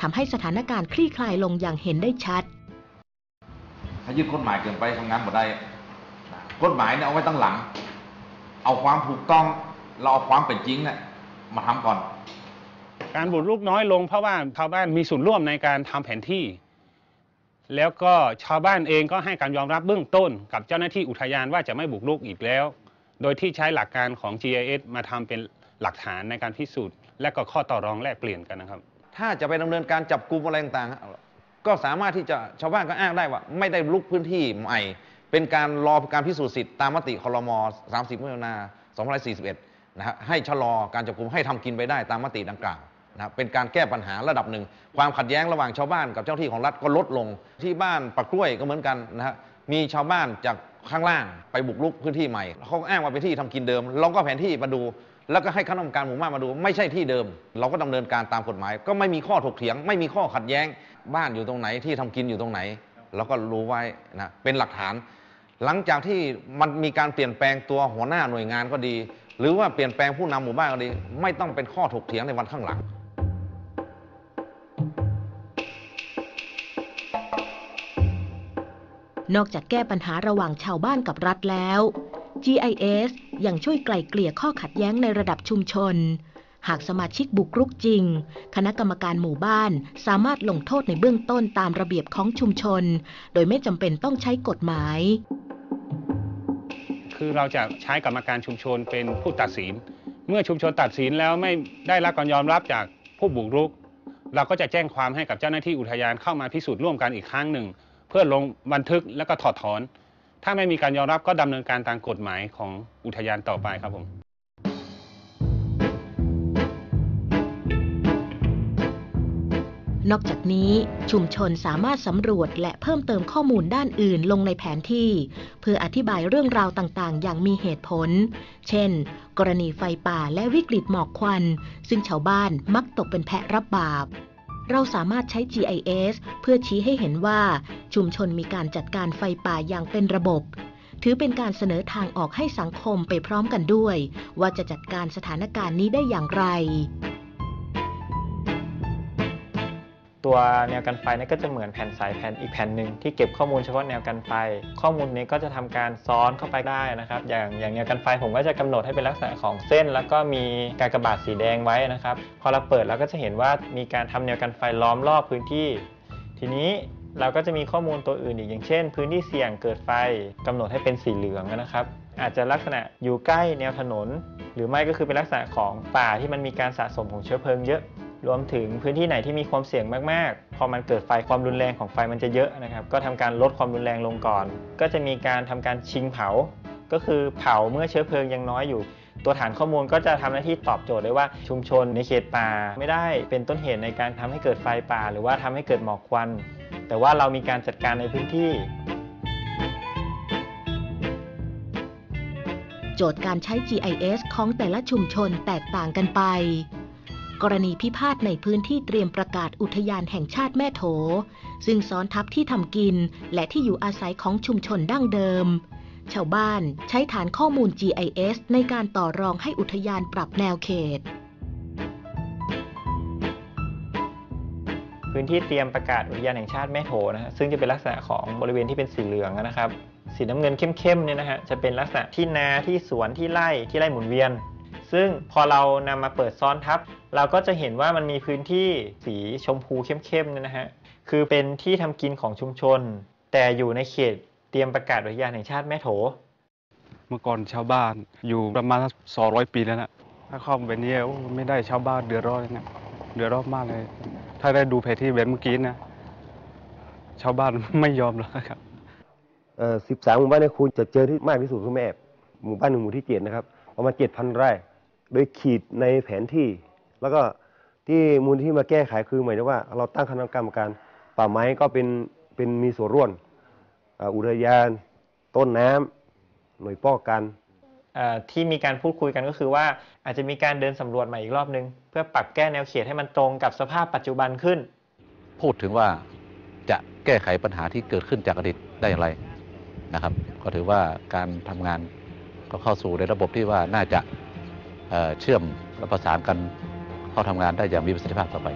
ทำให้สถานการณ์คลี่คลายลงอย่างเห็นได้ชัด ถ้ายึดกฎหมายเกินไปทำงานบ่ได้นะกฎหมายเนี่ยเอาไว้ตั้งหลัง เอาความถูกต้องเราเอาความเป็นจริงเนี่ยมาทำก่อน การบุกรุกน้อยลงเพราะว่าชาวบ้านมีส่วนร่วมในการทำแผนที่ แล้วก็ชาวบ้านเองก็ให้การยอมรับเบื้องต้น กับเจ้าหน้าที่อุทยานว่าจะไม่บุกรุกอีกแล้ว โดยที่ใช้หลักการของ GIS มาทำเป็นหลักฐานในการพิสูจน์ และก็ข้อต่อรองแลกเปลี่ยนกันนะครับ ถ้าจะไปดำเนินการจับกลุ่มอะไรต่างๆ ก็สามารถที่จะชาวบ้านก็อ้างได้ว่า ไม่ได้ลุกพื้นที่ใหม่ เป็นการรอการพิสูจน์สิทธิ์ตามมติคลมอ30มิถุนา2541นะฮะให้ชะลอการจับกลุ่มให้ทำกินไปได้ตามมติดังกล่าวนะครับเป็นการแก้ปัญหาระดับหนึ่ง ความขัดแย้งระหว่างชาวบ้านกับเจ้าหน้าที่ของรัฐก็ลดลง ที่บ้านปักกล้วยก็เหมือนกันนะฮะมีชาวบ้านจากข้างล่างไปบุกรุกพื้นที่ใหม่เขาอ้างว่าเป็นที่ทำกินเดิม เราก็แผนที่มาดู แล้วก็ให้คณะกรรมการหมู่บ้านมาดู ไม่ใช่ที่เดิม เราก็ดำเนินการตามกฎหมาย ก็ไม่มีข้อถกเถียง ไม่มีข้อขัดแย้ง บ้านอยู่ตรงไหนที่ทำกินอยู่ตรงไหนเราก็รู้ไว้นะเป็นหลักฐาน หลังจากที่มันมีการเปลี่ยนแปลงตัวหัวหน้าหน่วยงานก็ดี หรือว่าเปลี่ยนแปลงผู้นำหมู่บ้านก็ดี ไม่ต้องเป็นข้อถกเถียงในวันข้างหลังนอกจากแก้ปัญหาระหว่างชาวบ้านกับรัฐแล้ว GIS ยังช่วยไกล่เกลี่ยข้อขัดแย้งในระดับชุมชน หากสมาชิกบุกรุกจริง คณะกรรมการหมู่บ้านสามารถลงโทษในเบื้องต้นตามระเบียบของชุมชน โดยไม่จำเป็นต้องใช้กฎหมาย คือเราจะใช้กรรมการชุมชนเป็นผู้ตัดสิน เมื่อชุมชนตัดสินแล้วไม่ได้รับการยอมรับจากผู้บุกรุก เราก็จะแจ้งความให้กับเจ้าหน้าที่อุทยานเข้ามาพิสูจน์ร่วมกันอีกครั้งหนึ่ง เพื่อลงบันทึกแล้วก็ถอดถอน ถ้าไม่มีการยอมรับก็ดำเนินการตามกฎหมายของอุทยานต่อไปครับผมนอกจากนี้ชุมชนสามารถสำรวจและเพิ่มเติมข้อมูลด้านอื่นลงในแผนที่ เพื่ออธิบายเรื่องราวต่างๆ อย่างมีเหตุผล เช่น กรณีไฟป่าและวิกฤตหมอกควัน ซึ่งชาวบ้านมักตกเป็นแพะรับบาป เราสามารถใช้ GIS เพื่อชี้ให้เห็นว่า ชุมชนมีการจัดการไฟป่าอย่างเป็นระบบ ถือเป็นการเสนอทางออกให้สังคมไปพร้อมกันด้วย ว่าจะจัดการสถานการณ์นี้ได้อย่างไร ตัวแนวกันไฟนี่ก็จะเหมือนแผ่นสายแผ่นอีกแผ่นหนึ่งที่เก็บข้อมูลเฉพาะแนวกันไฟ ข้อมูลนี้ก็จะทำการซ้อนเข้าไปได้นะครับ อย่างอย่างแนวกันไฟผมก็จะกำหนดให้เป็นลักษณะของเส้น แล้วก็มีการกระบาดสีแดงไว้นะครับ พอเราเปิดเราก็จะเห็นว่ามีการทำแนวกันไฟล้อมรอบพื้นที่ ทีนี้เราก็จะมีข้อมูลตัวอื่นอีกอย่างเช่น พื้นที่เสี่ยงเกิดไฟกำหนดให้เป็นสีเหลืองนะครับ อาจจะลักษณะอยู่ใกล้แนวถนน หรือไม่ก็คือเป็นลักษณะของป่าที่มันมีการสะสมของเชื้อเพลิงเยอะ รวมถึงพื้นที่ไหนที่มีความเสี่ยงมากๆ พอมันเกิดไฟความรุนแรงของไฟมันจะเยอะนะครับ ก็ทำการลดความรุนแรงลงก่อน ก็จะมีการทำการชิงเผา ก็คือเผาเมื่อเชื้อเพลิงยังน้อยอยู่ ตัวฐานข้อมูลก็จะทำหน้าที่ตอบโจทย์ได้ว่าชุมชนในเขตป่า ไม่ได้เป็นต้นเหตุในการทำให้เกิดไฟป่า หรือว่าทำให้เกิดหมอกควัน แต่ว่าเรามีการจัดการในพื้นที่โจทย์การใช้ GIS ของแต่ละชุมชนแตกต่างกันไป กรณีพิพาทในพื้นที่เตรียมประกาศอุทยานแห่งชาติแม่โถ ซึ่งซ้อนทับที่ทำกินและที่อยู่อาศัยของชุมชนดั้งเดิม ชาวบ้านใช้ฐานข้อมูล GIS ในการต่อรองให้อุทยานปรับแนวเขต พื้นที่เตรียมประกาศอุทยานแห่งชาติแม่โถนะฮะซึ่งจะเป็นลักษณะของบริเวณที่เป็นสีเหลืองนะครับสีน้ำเงินเข้มๆเนี่ยนะฮะจะเป็นลักษณะที่นาที่สวนที่ไร่ที่ไร่หมุนเวียน ซึ่งพอเรานำมาเปิดซ้อนทับ เราก็จะเห็นว่ามันมีพื้นที่สีชมพูเข้มๆเนี่ยนะฮะ คือเป็นที่ทำกินของชุมชน แต่อยู่ในเขตเตรียมประกาศอุทยานแห่งชาติแม่โถ เมื่อก่อนชาวบ้านอยู่ประมาณสองร้อยปีแล้วนะถ้าเข้าแบบนี้โอ้ไม่ได้ชาวบ้านเดือดร้อนนะเดือดร้อนมากเลย ถ้าได้ดูแผนที่แบบเมื่อกี้นะชาวบ้านไม่ยอมแล้วครับสิบสามหมู่บ้านในคูณจะเจอที่มากที่สุดคือแม่แอบหมู่บ้านหนึ่งหมู่ที่เจ็ดนะครับประมาณเจ็ดพันไร่ โดยขีดในแผนที่ แล้วก็ที่มูลที่มาแก้ไขคือหมายถึงว่าเราตั้งคณะกรรมการป่าไม้ก็เป็นเป็นมีส่วนร่วมอ่าอุทยาน ต้นน้ำหน่วยป้องกันเอ่อที่มีการพูดคุยกันก็คือว่าอาจจะมีการเดินสำรวจใหม่อีกรอบนึง เพื่อปรับแก้แนวเขตให้มันตรงกับสภาพปัจจุบันขึ้น พูดถึงว่าจะแก้ไขปัญหาที่เกิดขึ้นจากอดีตได้อย่างไรนะครับ ก็ถือว่าการทำงานก็เข้าสู่ในระบบที่ว่าน่าจะเอ่อเชื่อมและประสานกัน เข้าทำงานได้อย่างมีประสิทธิภาพต่อไป